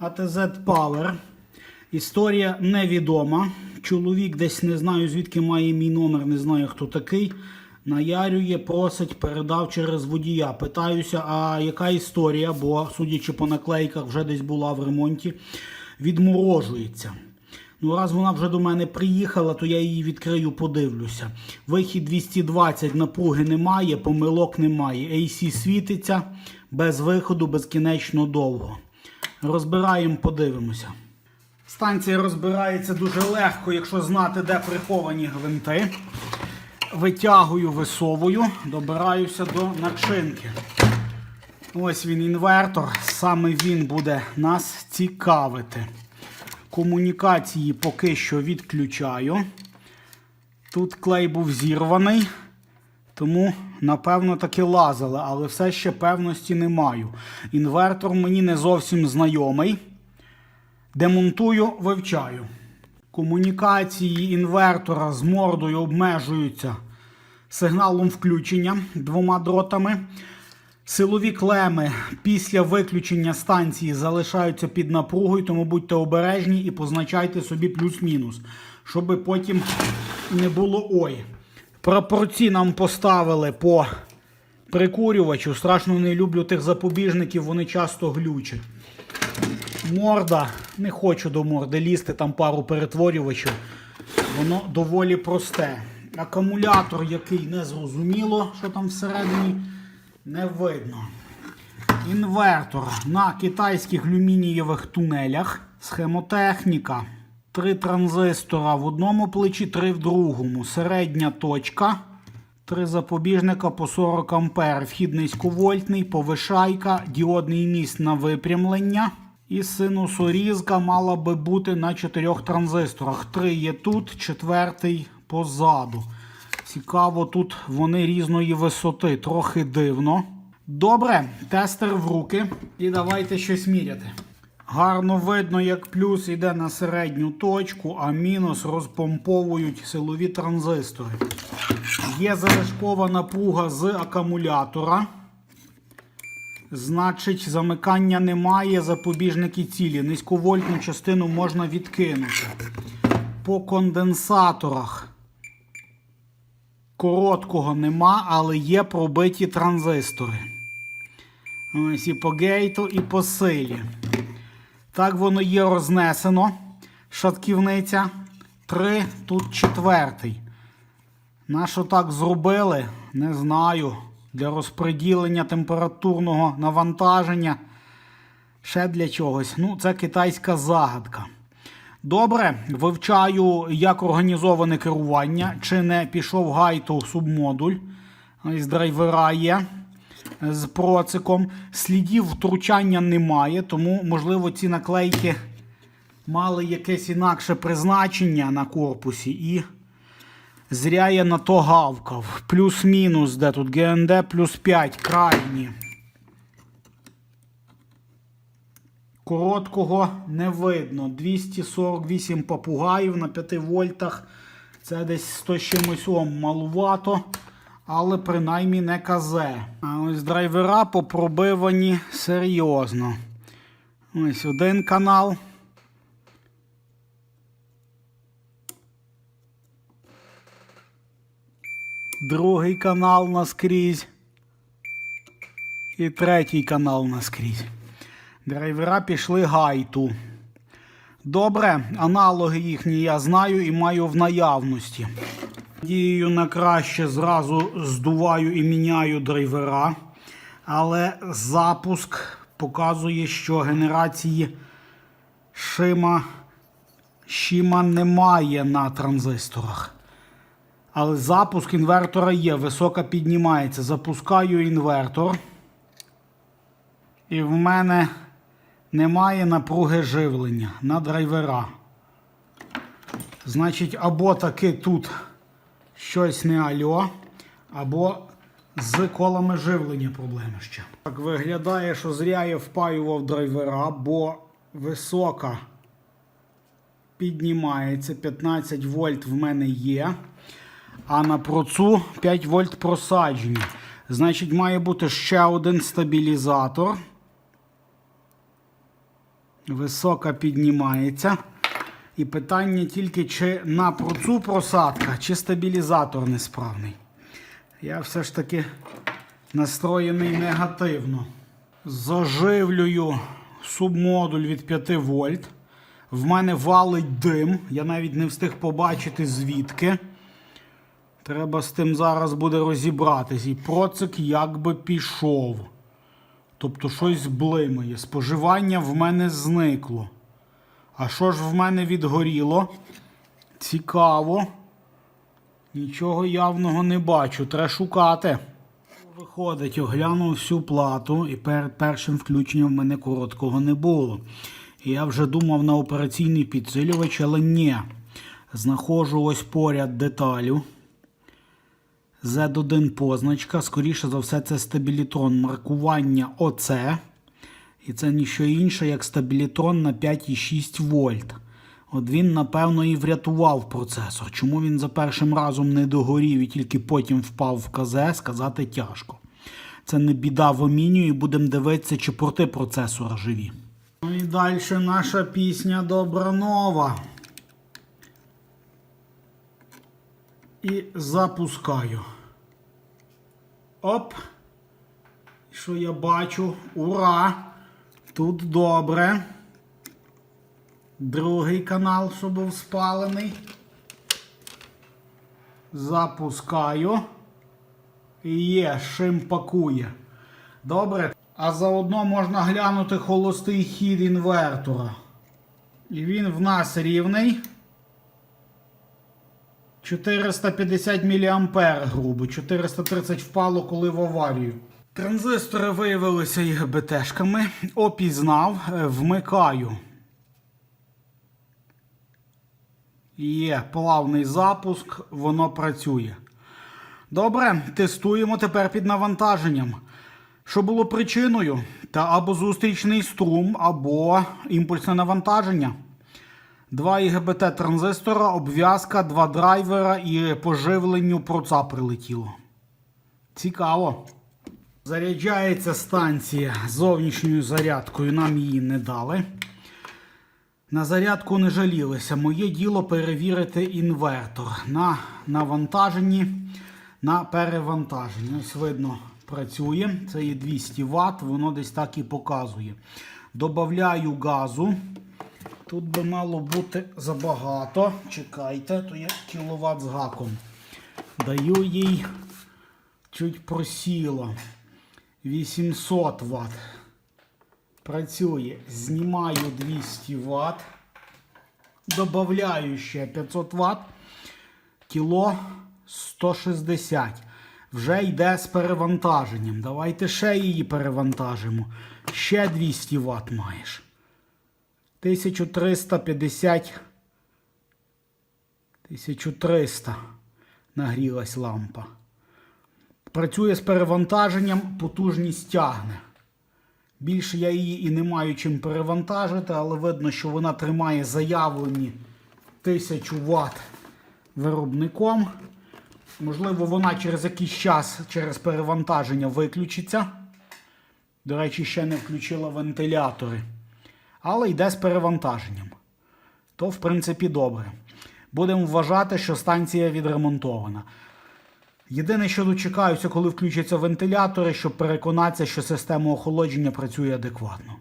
ATZ Power. Історія невідома. Чоловік десь не знаю, звідки має мій номер, не знаю хто такий. Наярює, просить, передав через водія. Питаюся, а яка історія, бо, судячи по наклейках, вже десь була в ремонті, відморожується. Ну, раз вона вже до мене приїхала, то я її відкрию, подивлюся. Вихід 220, напруги немає, помилок немає. AC світиться без виходу, безкінечно довго. Розбираємо, подивимося. Станція розбирається дуже легко, якщо знати, де приховані гвинти. Витягую, висовую, добираюся до начинки. Ось він інвертор, саме він буде нас цікавити. Комунікації поки що відключаю. Тут клей був зірваний, тому, напевно, таки лазили, але все ще певності не маю. Інвертор мені не зовсім знайомий. Демонтую, вивчаю. Комунікації інвертора з мордою обмежуються сигналом включення двома дротами. Силові клеми після виключення станції залишаються під напругою, тому будьте обережні і позначайте собі плюс-мінус, щоб потім не було ой. Прапорці нам поставили по прикурювачу. Страшно не люблю тих запобіжників, вони часто глючать. Морда, не хочу до морди лізти, там пару перетворювачів. Воно доволі просте. Акумулятор, який не зрозуміло, що там всередині, не видно. Інвертор на китайських люмінієвих тунелях. Схемотехніка. Три транзистора в одному плечі, три в другому. Середня точка. Три запобіжника по 40 А. Вхід низьковольтний, повишайка, діодний міст на випрямлення. І синусорізка мала би бути на чотирьох транзисторах. Три є тут, четвертий позаду. Цікаво, тут вони різної висоти, трохи дивно. Добре, тестер в руки. І давайте щось міряти. Гарно видно, як плюс йде на середню точку, а мінус розпомповують силові транзистори. Є залишкова напруга з акумулятора. Значить, замикання немає, запобіжники цілі. Низьковольтну частину можна відкинути. По конденсаторах короткого нема, але є пробиті транзистори. Ось і по гейту, і по силі. Так воно є рознесено. Шатківниця. Три, тут четвертий. Нащо так зробили? Не знаю. Для розподілення температурного навантаження. Ще для чогось. Ну, це китайська загадка. Добре, вивчаю, як організоване керування. Чи не пішов гайту субмодуль. Ось драйвера є з проциком. Слідів втручання немає, тому, можливо, ці наклейки мали якесь інакше призначення на корпусі. І зря я на то гавкав. Плюс-мінус, де тут ГНД плюс 5, крайні. Короткого не видно. 248 попугаїв на 5 вольтах. Це десь 100 чимось ом малувато, але принаймні не казе. А ось драйвера попробивані серйозно. Ось один канал. Другий канал наскрізь. І третій канал наскрізь. Драйвера пішли гайту. Добре, аналоги їхні я знаю і маю в наявності. Дією на краще зразу здуваю і міняю драйвера. Але запуск показує, що генерації шима, шима немає на транзисторах. Але запуск інвертора є, висока піднімається. Запускаю інвертор. І в мене немає напруги живлення на драйвера. Значить, або таки тут щось не альо, або з колами живлення проблеми ще. Так виглядає, що зря я впаював драйвера, бо висока піднімається. 15 вольт в мене є. А на процу 5 вольт просаджені. Значить, має бути ще один стабілізатор. Висока піднімається. І питання тільки, чи на процу просадка, чи стабілізатор несправний. Я все ж таки настроєний негативно. Заживлюю субмодуль від 5 вольт. В мене валить дим. Я навіть не встиг побачити звідки. Треба з тим зараз буде розібратись. І процик якби пішов. Тобто щось блимає. Споживання в мене зникло. А що ж в мене відгоріло? Цікаво. Нічого явного не бачу. Треба шукати. Виходить, оглянув всю плату, і перед першим включенням в мене короткого не було. І я вже думав на операційний підсилювач, але ні. Знаходжу ось поряд деталю. Z1 позначка. Скоріше за все, це стабілітрон маркування ОЦ. І це ніщо інше, як стабілітрон на 5,6 вольт. От він, напевно, і врятував процесор. Чому він за першим разом не догорів і тільки потім впав в КЗ, сказати тяжко. Це не біда в амінію, і будемо дивитися, чи порти процесора живі. Ну і далі наша пісня Добра нова. І запускаю. Оп. Що я бачу? Ура! Тут добре. Другий канал, що був спалений. Запускаю. І є, шим пакує. Добре. А заодно можна глянути холостий хід інвертора. І він в нас рівний. 450 мА грубо. 430 впало, коли в аварію. Транзистори виявилися ІГБТшками. Опізнав, е, вмикаю. Є плавний запуск, воно працює. Добре, тестуємо тепер під навантаженням. Що було причиною? Та або зустрічний струм, або імпульсне навантаження. Два ІГБТ транзистора, обв'язка, два драйвера і по живленню проца прилетіло. Цікаво. Заряджається станція зовнішньою зарядкою, нам її не дали. На зарядку не жалілися. Моє діло перевірити інвертор на навантаженні, на перевантаженні. Ось видно, працює. Це є 200 Вт, воно десь так і показує. Добавляю газу. Тут би мало бути забагато. Чекайте, то є кіловат з гаком. Даю їй чуть просіло. 800 Вт. Працює. Знімаю 200 Вт. Добавляю ще 500 Вт. Кіло 160. Вже йде з перевантаженням. Давайте ще її перевантажимо. Ще 200 Вт маєш. 1350. 1300 нагрілась лампа. Працює з перевантаженням, потужність тягне. Більше я її і не маю чим перевантажити, але видно, що вона тримає заявлені 1000 Вт виробником. Можливо, вона через якийсь час через перевантаження виключиться. До речі, ще не включила вентилятори. Але йде з перевантаженням. То, в принципі, добре. Будемо вважати, що станція відремонтована. Єдине, що дочекаюся, коли включаться вентилятори, щоб переконатися, що система охолодження працює адекватно.